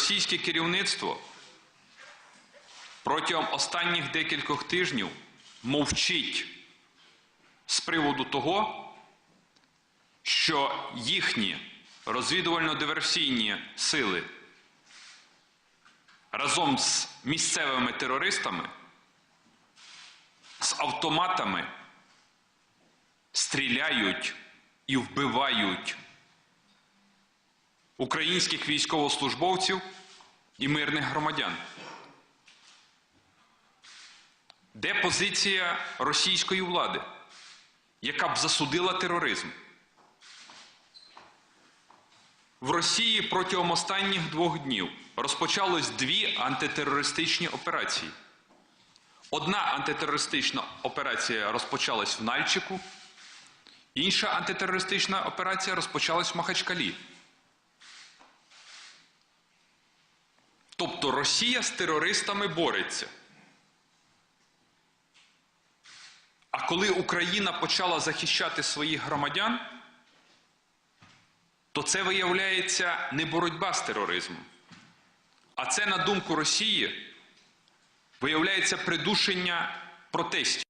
російське керівництво протягом останніх декількох тижнів мовчить з приводу того, що їхні розвідувально-диверсійні сили разом з місцевими терористами, з автоматами стріляють і вбивають українських військовослужбовців і мирних громадян. Де позиція російської влади, яка б засудила тероризм? В Росії протягом останніх двох днів розпочалось дві антитерористичні операції. Одна антитерористична операція розпочалась в Нальчику, інша антитерористична операція розпочалась в Махачкалі. Тобто Росія з терористами бореться. А коли Україна почала захищати своїх громадян, то це виявляється не боротьба з тероризмом. А це, на думку Росії, виявляється придушення протестів.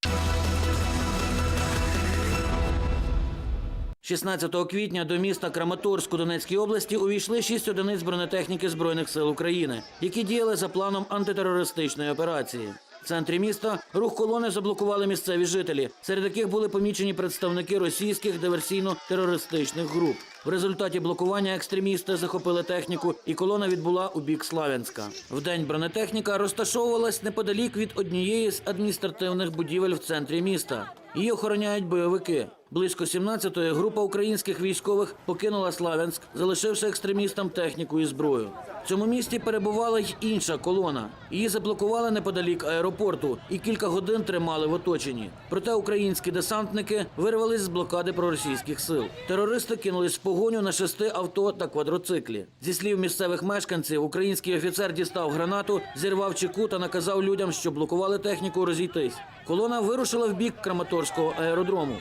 16 квітня до міста Краматорськ у Донецькій області увійшли шість одиниць бронетехніки Збройних сил України, які діяли за планом антитерористичної операції. В центрі міста рух колони заблокували місцеві жителі, серед яких були помічені представники російських диверсійно-терористичних груп. В результаті блокування екстремісти захопили техніку, і колона відбула у бік Славянська. Вдень бронетехніка розташовувалась неподалік від однієї з адміністративних будівель в центрі міста. Її охороняють бойовики. Близько 17-ї група українських військових покинула Славянськ, залишивши екстремістам техніку і зброю. В цьому місті перебувала й інша колона. Її заблокували неподалік аеропорту і кілька годин тримали в оточенні. Проте українські десантники вирвались з блокади проросійських сил. Терористи кинулись в погоню на шести авто та квадроциклі. Зі слів місцевих мешканців, український офіцер дістав гранату, зірвав чеку та наказав людям, що блокували техніку, розійтись. Колона вирушила в бік Краматорського аеродрому.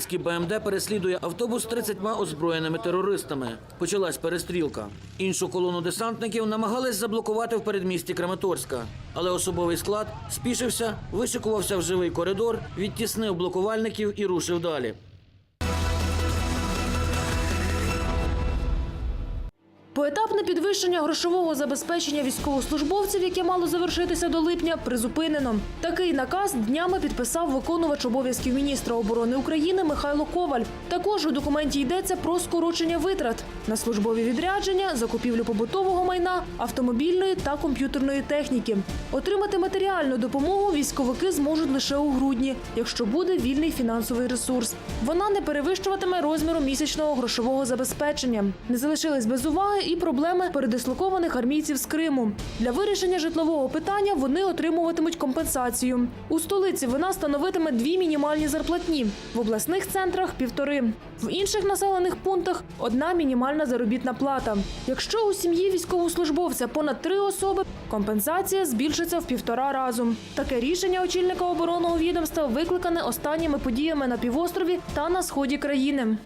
Український БМД переслідує автобус з 30 озброєними терористами. Почалась перестрілка. Іншу колону десантників намагались заблокувати в передмісті Краматорська, але особовий склад спішився, вишикувався в живий коридор, відтіснив блокувальників і рушив далі. Поетапне підвищення грошового забезпечення військовослужбовців, яке мало завершитися до липня, призупинено. Такий наказ днями підписав виконувач обов'язків міністра оборони України Михайло Коваль. Також у документі йдеться про скорочення витрат на службові відрядження, закупівлю побутового майна, автомобільної та комп'ютерної техніки. Отримати матеріальну допомогу військовики зможуть лише у грудні, якщо буде вільний фінансовий ресурс. Вона не перевищуватиме розміру місячного грошового забезпечення. Не залишились без уваги і проблеми передислокованих армійців з Криму. Для вирішення житлового питання вони отримуватимуть компенсацію. У столиці вона становитиме дві мінімальні зарплатні, в обласних центрах півтори. В інших населених пунктах одна мінімальна заробітна плата. Якщо у сім'ї військовослужбовця понад три особи, компенсація збільшиться в півтора разу. Таке рішення очільника оборонного відомства викликане останніми подіями на півострові та на сході країни.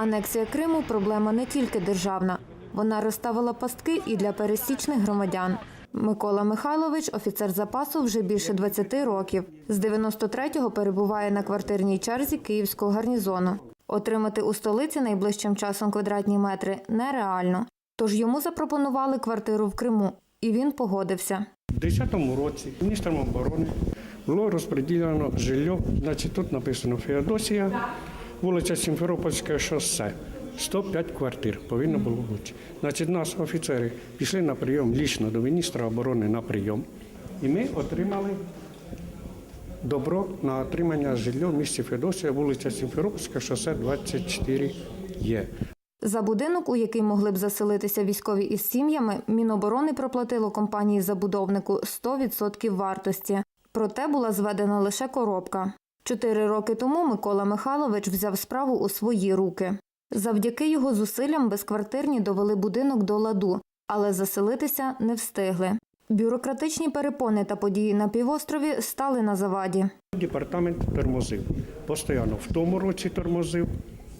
Анексія Криму проблема не тільки державна. Вона розставила пастки і для пересічних громадян. Микола Михайлович, офіцер запасу, вже більше 20 років. З 93-го перебуває на квартирній черзі київського гарнізону. Отримати у столиці найближчим часом квадратні метри нереально. Тож йому запропонували квартиру в Криму, і він погодився. У 2010 році міністром оборони було розподілено жилье, значить тут написано Феодосія, вулиця Сімферопольське шосе. 105 квартир повинно було бути. Значить, нас офіцери пішли на прийом лічно до міністра оборони на прийом. І ми отримали добро на отримання жилья в місті Феодосія, вулиця Сімферопольська, шосе 24 є. За будинок, у який могли б заселитися військові із сім'ями, Міноборони проплатило компанії забудовнику 100% вартості. Проте була зведена лише коробка. Чотири роки тому Микола Михайлович взяв справу у свої руки. Завдяки його зусиллям безквартирні довели будинок до ладу, але заселитися не встигли. Бюрократичні перепони та події на півострові стали на заваді. Департамент тормозив. Постоянно в тому році тормозив,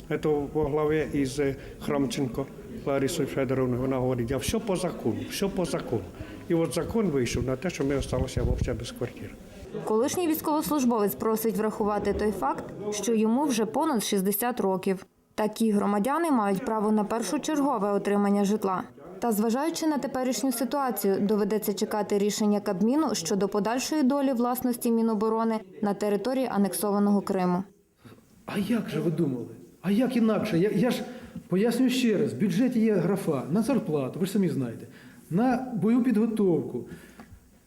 Це во главі із е, Храмченко Ларисою Федоровною. Вона говорить, а все по закону, все по закону. І от закон вийшов на те, що ми залишилися взагалі без квартир. Колишній військовослужбовець просить врахувати той факт, що йому вже понад 60 років. Такі громадяни мають право на першочергове отримання житла. Та зважаючи на теперішню ситуацію, доведеться чекати рішення Кабміну щодо подальшої долі власності Міноборони на території анексованого Криму. А як же ви думали? А як інакше? Я, я ж пояснюю ще раз: в бюджеті є графа на зарплату, ви ж самі знаєте, на бойову підготовку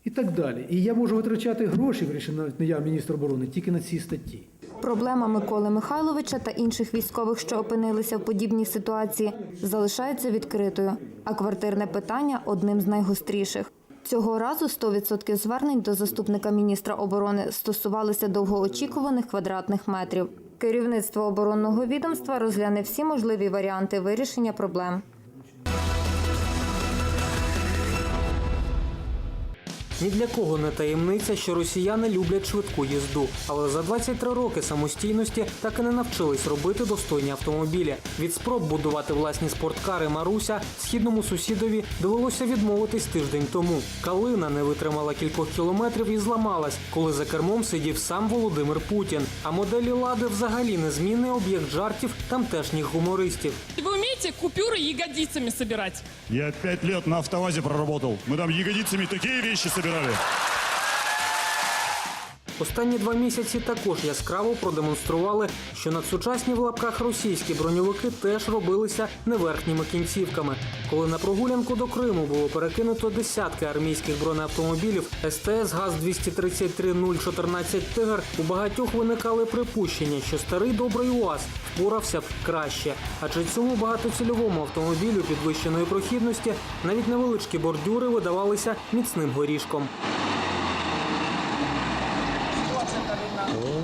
і так далі. І я можу витрачати гроші, вирішив навіть не я, міністр оборони, тільки на ці статті. Проблема Миколи Михайловича та інших військових, що опинилися в подібній ситуації, залишається відкритою, а квартирне питання одним з найгостріших. Цього разу 100% звернень до заступника міністра оборони стосувалися довгоочікуваних квадратних метрів. Керівництво оборонного відомства розгляне всі можливі варіанти вирішення проблем. Ні для кого не таємниця, що росіяни люблять швидку їзду, але за 23 роки самостійності так і не навчились робити достойні автомобілі. Від спроб будувати власні спорткари Маруся східному сусідові довелося відмовитись тиждень тому. Калина не витримала кількох кілометрів і зламалась, коли за кермом сидів сам Володимир Путін. А моделі лади взагалі незмінний об'єкт жартів тамтешніх гумористів. И Вы умеете купюры ягодицами собирать? Я пять лет на автовазе проработал. Мы там ягодицами такие вещи Kırar'ı. Останні два місяці також яскраво продемонстрували, що надсучасні в лапках російські броньовики теж робилися не верхніми кінцівками. Коли на прогулянку до Криму було перекинуто десятки армійських бронеавтомобілів СТС ГАЗ 233 014 Тигр, у багатьох виникали припущення, що старий добрий УАЗ впорався б краще. Адже цьому багатоцільовому автомобілю підвищеної прохідності навіть невеличкі бордюри видавалися міцним горішком.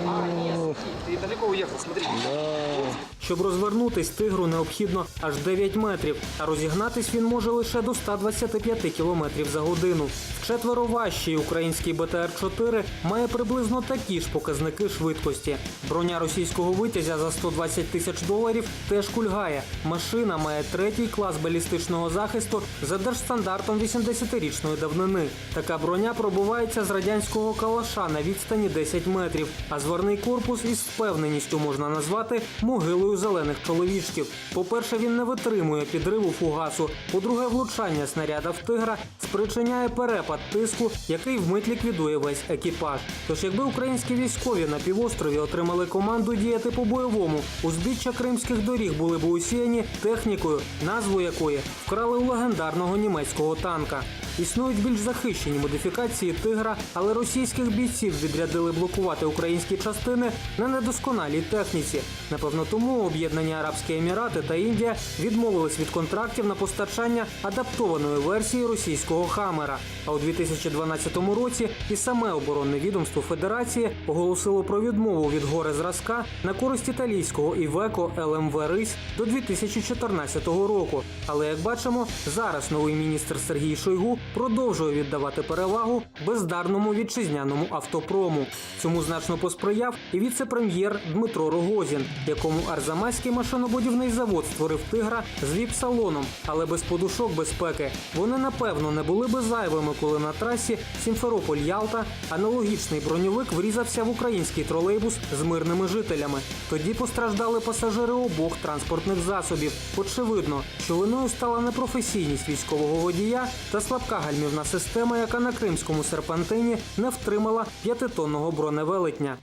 А, нет, ты далеко уехал, смотри. Да. Щоб розвернутись, тигру необхідно аж 9 метрів, а розігнатись він може лише до 125 кілометрів за годину. Вчетверо важчий український БТР-4 має приблизно такі ж показники швидкості. Броня російського витязя за 120 тисяч доларів теж кульгає. Машина має третій клас балістичного захисту за держстандартом 80-річної давнини. Така броня пробувається з радянського калаша на відстані 10 метрів, а зверний корпус із впевненістю можна назвати могилою зелених чоловічків. По-перше, він не витримує підриву фугасу. По-друге, влучання снаряда в тигра спричиняє перепад тиску, який вмить ліквідує весь екіпаж. Тож, якби українські військові на півострові отримали команду діяти по-бойовому, узбіччя кримських доріг були б усіяні технікою, назву якої вкрали у легендарного німецького танка. Існують більш захищені модифікації тигра, але російських бійців відрядили блокувати українські частини на недосконалій техніці. Напевно, тому об'єднані Арабські Емірати та Індія відмовились від контрактів на постачання адаптованої версії російського хамера. А у 2012 році і саме оборонне відомство Федерації оголосило про відмову від горе зразка на користь італійського Івеко ЛМВ Рись до 2014 року. Але як бачимо, зараз новий міністр Сергій Шойгу продовжує віддавати перевагу бездарному вітчизняному автопрому. Цьому значно посприяв і віце-прем'єр Дмитро Рогозін, якому Арзамаський машинобудівний завод створив тигра з віп-салоном, але без подушок безпеки. Вони напевно не були би зайвими, коли на трасі Сімферополь-Ялта аналогічний броньовик врізався в український тролейбус з мирними жителями. Тоді постраждали пасажири обох транспортних засобів. Очевидно, що виною стала непрофесійність військового водія та слабка гальмівна система, яка на кримському серпантині не втримала п'ятитонного броневелетня.